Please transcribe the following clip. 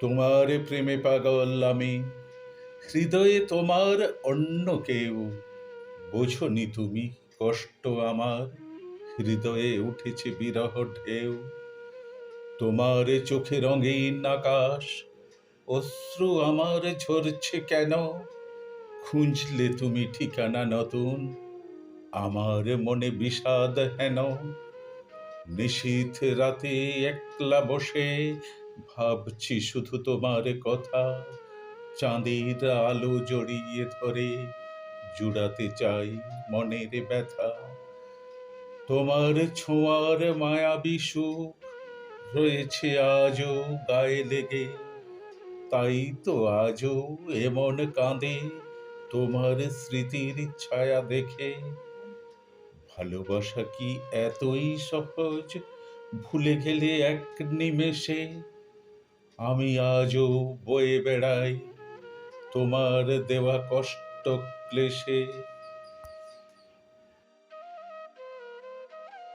তোমার প্রেমে পাগল আমি। হৃদয়ে তোমার অন্য কেউ। বোঝনি তুমি কষ্ট আমার। হৃদয়ে উঠেছে বিরহ ঢেউ। তোমার চোখে রঙিন আকাশ। অশ্রু আমার ঝরছে কেন? খুঁজলে তুমি ঠিকানা নতুন। আমার মনে বিষাদ হেন। নিশীথ রাতে একলা বসে ভাবছি শুধু তোমার কথা। চাঁদের আলো জড়িয়ে ধরে জুড়াতে চাই মনের ব্যথা। তোমার ছোঁয়ার মায়াবী সুখ রয়েছে আজও গায়ে লেগে। তাই তো আজও এমন কাঁদে তোমার স্মৃতির ছায়া দেখে। ভালোবাসা কি এতই সহজ? ভুলে গেলে এক নিমেষে আমি আজও বয়ে বেড়াই। তোমার দেওয়া কষ্ট ক্লেশে